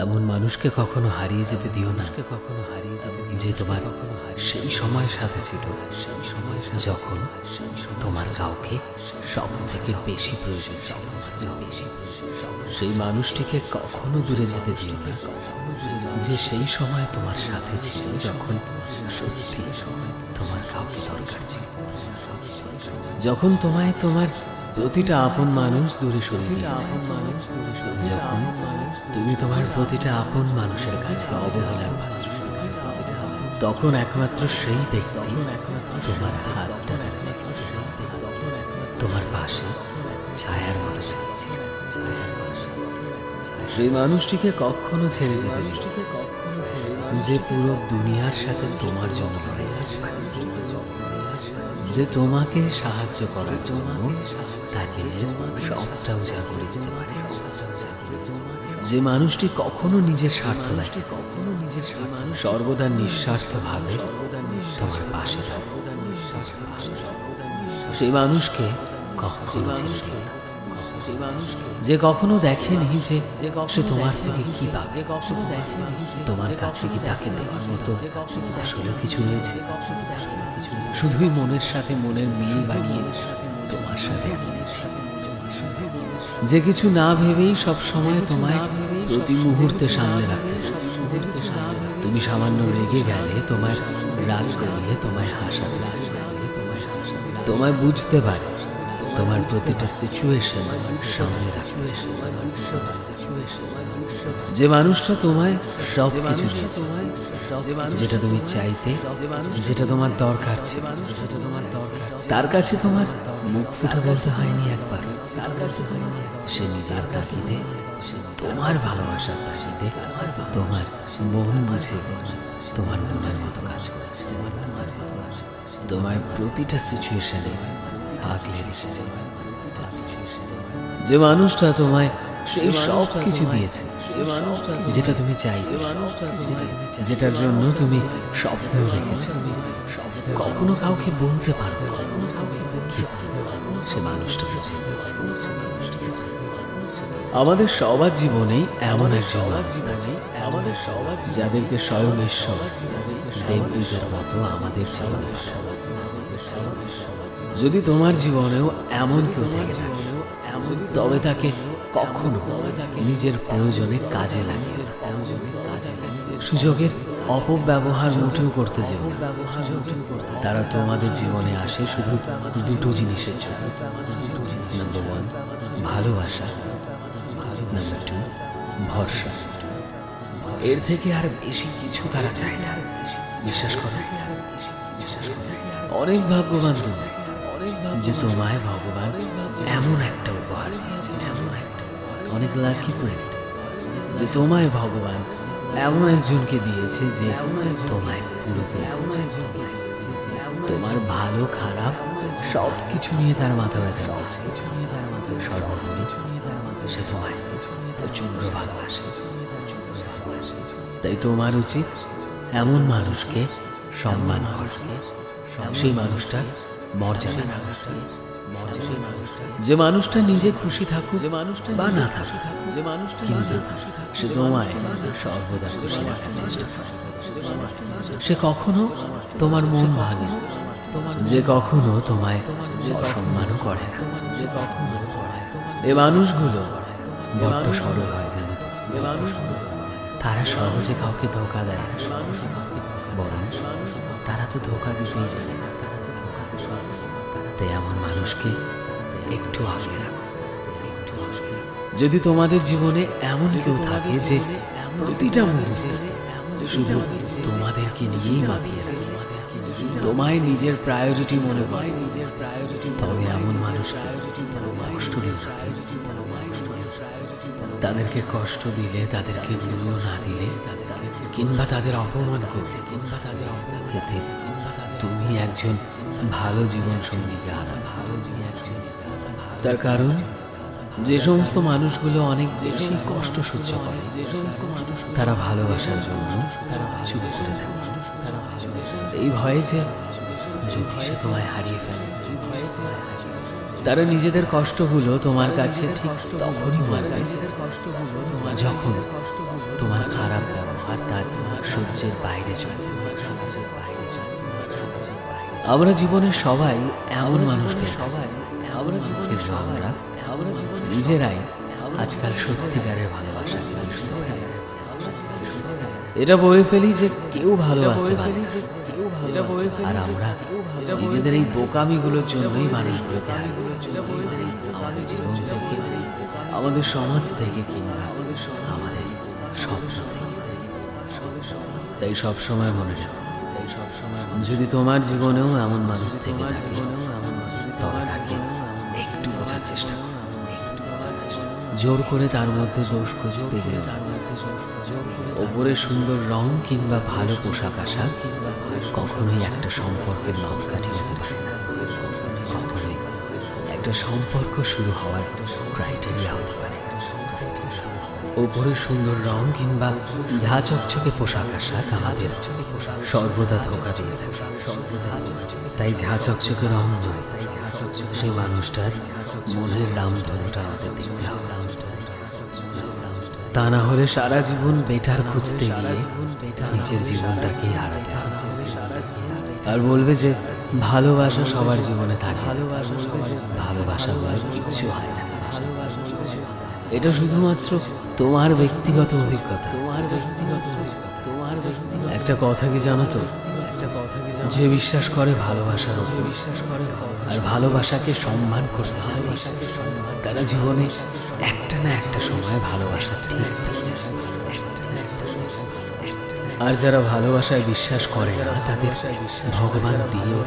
এমন মানুষকে কখনো হারিয়ে যেতে দিও না। কখনো হারিয়ে যেতে যে তোমার কখনো সেই সময়ের সাথে ছিল। সেই সময় যখন তোমার কাউকে সব থেকে বেশি প্রয়োজন ছিল। সেই মানুষটিকে কখনো দূরে যেতে দিও না। যে সেই সময় তোমার সাথে ছিল যখন সত্যি তোমার কাউকে দরকার ছিল। যখন তোমায় তোমার প্রতিটা আপন মানুষ দূরে সরিয়ে যখন তুমি তোমার প্রতিটা আপন মানুষের কাছে অবহেলার পাত্র। তখন একমাত্র সেই ব্যক্তি তোমার হাতটা তোমার পাশে ছায়ার মতো দাঁড়িয়েছিল সেই মানুষটিকে কখনো ছেড়ে যেতে যে পুরো দুনিয়ার সাথে তোমার জন্য লড়াই যে তোমাকে সাহায্য করার জন্য তার নিজের সবটা উজাড় করে দিতে পারে। যে মানুষটি কখনো নিজের স্বার্থ দেখে কখনো নিজের সর্বদা নিঃস্বার্থ ভাবে তোমার পাশে। সেই মানুষকে যে কখনো দেখেনি যে সে তোমার থেকে কি পাবে। তোমার কাছে কি তাকে দেওয়ার মতো আসলে কিছু রয়েছে? শুধুই মনের সাথে মনের মিল বানিয়ে তোমার সাথে যে কিছু না ভেবেই সব সময় তোমায় প্রতি মুহূর্তে সামনে রাখতে তুমি সামান্য রেগে গেলে তোমার রাগ গলিয়ে তোমায় হাসাতে তোমায় বুঝতে পারে তোমার প্রতিটা সিচুয়েশন সামনে যে মানুষটা তোমায় সব কিছু যেটা তুমি চাইতে, যেটা তোমার দরকার ছিল, তার কাছে তোমার মুখ ফুটে বলতে হয়নি একবার। সে নিজের তাকিদে তোমার ভালোবাসার তাকিদে তোমার মন বুঝে তোমার মনের মতো কাজ করে তোমার প্রতিটা সিচুয়েশনে যে মানুষটা তোমায় সেই সব কিছু দিয়েছে যেটা তুমি চাই যেটার জন্য তুমি স্বপ্ন রেখেছো। কখনো কাউকে বলতে পারো কখনো কাউকে কিন্তু সে মানুষটা বুঝে আমাদের সবার জীবনেই এমন একজন মানুষ থাকে আমাদের সবার যাদেরকে স্বয়ং ঈশ্বর দেবদূতের মতো আমাদের জীবনে পাঠায়। যদি তোমার জীবনেও এমন কেউ থেকে, তবে তাকে কখনো নিজের প্রয়োজনে কাজে লাগে সুযোগের অপব্যবহার মোটেও করতে না। তারা তোমাদের জীবনে আসে শুধু দুটো জিনিসের জন্য। নাম্বার ওয়ান ভালোবাসা। নাম্বার টু ভরসা। এর থেকে আর বেশি কিছু তারা চায় না। বিশ্বাস করো, অনেক ভাগ্যবান তুমি। যে তোমায় ভগবান এমন একটা উপহার দিয়েছে, এমন একটা অনেক লাকি তুমি যে তোমায় ভগবান এমন একজনকে দিয়েছে যে তোমায় পুরোপুরি। তোমার ভালো, খারাপ সব কিছু নিয়ে তার মাথা ব্যথা রয়েছে। সর্বোপরি সে তোমায় প্রচণ্ড ভালোবাসে। তাই তোমার উচিত এমন মানুষকে সম্মান করা। সেই মানুষটার মর্যাদা। না যে মানুষটা নিজে খুশি থাকুক যে মানুষটা বা না থাকুক যে মানুষটা কিন্তু সে তোমায় সর্বদা খুশি রাখার চেষ্টা করে। সে কখনো তোমার মন ভাঙে যে কখনো তোমায় অসম্মানও করে না। যে কখনো এ মানুষগুলো বড্ড সরল হয় জানো তো। তারা সহজে কাউকে ধোকা দেয় না। বরং তারা তো ধোকা দিতেই জানে তাই এমন মানুষকে একটু আগলে রাখো যদি তোমাদের জীবনে এমন কেউ থাকে যে প্রতিটা মুহূর্তে শুধু তোমাদেরকে নিয়েই মাতিয়ে রাখে। তোমায় নিজের প্রায়োরিটি মনে করে। নিজের প্রায়োরিটি তবে এমন মানুষ কষ্ট দিও তাদেরকে কষ্ট দিলে তাদেরকে মূল্য না দিলে কিংবা তাদের অপমান করলে কিংবা তাদের অপমান এতে তুমি একজন ভালো জীবন সঙ্গীকে আনা ভালো জীবন তার কারণ যে সমস্ত মানুষগুলো অনেক বেশি কষ্ট সহ্য করে যে সমস্ত মানুষ তারা ভালোবাসার জন্য তারা চুপ করে থাকে। তারা এই ভয়ে যে যদি সে তোমায় হারিয়ে ফেলে। তারা নিজেদের কষ্টগুলো তোমার কাছে ঠিক তখনই মনে কষ্টগুলো তোমার যখন তোমার খারাপ ব্যবহার তার সহ্যের বাইরে চলে যায়। সহ্যের বাইরে আমরা জীবনে সবাই এমন মানুষ সবাই আমরা নিজেরাই আজকাল সত্যিকারের ভালোবাসা এটা বলে ফেলি যে কেউ ভালোবাসতে পারে। আর আমরা নিজেদের এই বোকামিগুলোর জন্যই মানুষগুলোকে। আমাদের জীবন থেকে আমাদের সমাজ থেকে কিংবা আমাদের থেকে তাই সব মনে রাখো তাই সব সময় যদি তোমার জীবনেও এমন মানুষ থেকে তবে তাকে একটু বোঝার চেষ্টা একটু বোঝার চেষ্টা করো। জোর করে তার মধ্যে দোষ খুঁজতে যে ওপরে সুন্দর রং কিংবা ভালো পোশাক আশাক কিংবা কখনোই একটা সম্পর্কের মাপকাঠি হতে পারে কখনোই। একটা সম্পর্ক শুরু হওয়ার ক্রাইটেরিয়া হতে পারে। ওপরে সুন্দর রং কিংবা ঝা চকচকে পোশাক আশাক আমাদের সর্বদা ধোকা দিয়ে থাকে। তাই ঝা চকচকে রং নয়, সেই মানুষটার মনের রামধনুটা আমাদের দেখতে হবে। তা না হলে সারা জীবন বেটার খুঁজতে গিয়ে নিজের জীবনটাকেই হারাতে আর বলবে যে, ভালোবাসা সবার জীবনে থাকে। ভালোবাসা ভালোবাসা বলে কিচ্ছু হয় এটা শুধুমাত্র তোমার ব্যক্তিগত অভিজ্ঞতা। তোমার ব্যক্তিগত অভিজ্ঞতা। তোমার ব্যক্তিগত একটা কথা কি জানো তো? একটা কথা কি জানো? যে বিশ্বাস করে ভালোবাসার উপর বিশ্বাস করে আর ভালোবাসাকে সম্মান করতে ভালোবাসাকে সম্মান তারা জীবনে একটা না একটা সময় ভালোবাসা ঠিক আর যারা ভালোবাসায় বিশ্বাস করে না তাদের ভগবান দিয়েও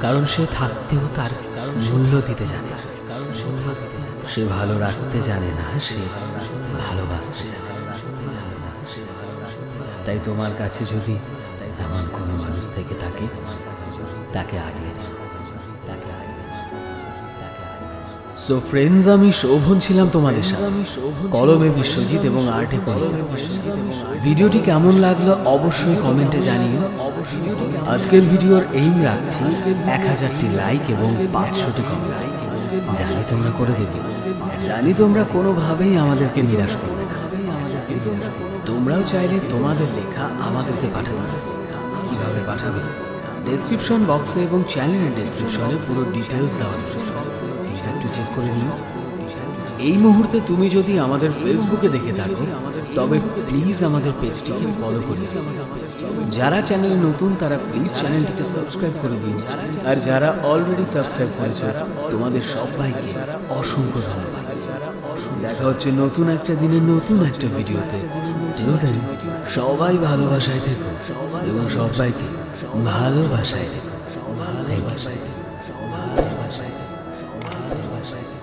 কারণ সে থাকতেও তার মূল্য দিতে জানে। কারণ সে মূল্য দিতে। সে ভালো রাখতে জানে না, সে ভালোবাসতে জানে তাই তোমার কাছে যদি এমন কোনো মানুষ থেকে থাকে, তাকে আগলে সো ফ্রেন্ডস আমি শোভন ছিলাম তোমাদের সাথে। কলমে বিশ্বজিৎ এবং আর্টে কলমে ভিডিওটি কেমন লাগল অবশ্যই কমেন্টে জানিও। আজকের ভিডিওর এইম রাখছি এক হাজারটি লাইক এবং পাঁচশোটি কমেন্ট জানি তোমরা করে দেবে। জানি তোমরা কোনোভাবেই আমাদেরকে নিরাশ করবে তোমরাও চাইলে তোমাদের লেখা আমাদেরকে পাঠাতে কীভাবে পাঠাবে? ডেসক্রিপশন বক্সে এবং চ্যানেলের ডেসক্রিপশনে পুরো ডিটেলস দেওয়া রয়েছে। একটু চেক করে নিও। এই মুহূর্তে তুমি যদি আমাদের ফেসবুকে দেখে থাকো, তবে প্লিজ আমাদের পেজটিকে ফলো করে যারা চ্যানেল নতুন, তারা প্লিজ চ্যানেলটিকে সাবস্ক্রাইব করে দিন আর যারা অলরেডি সাবস্ক্রাইব করেছ, তোমাদের সবাইকে অসংখ্য ধন্যবাদ। দেখা হচ্ছে নতুন একটা দিনে নতুন একটা ভিডিওতে। সবাই ভালোবাসায় থেকো এবং সবাইকে ভালোবাসায় থেকো। ভালোবাসায় থেকো ভালোবাসায় থেকো ভালোবাসায়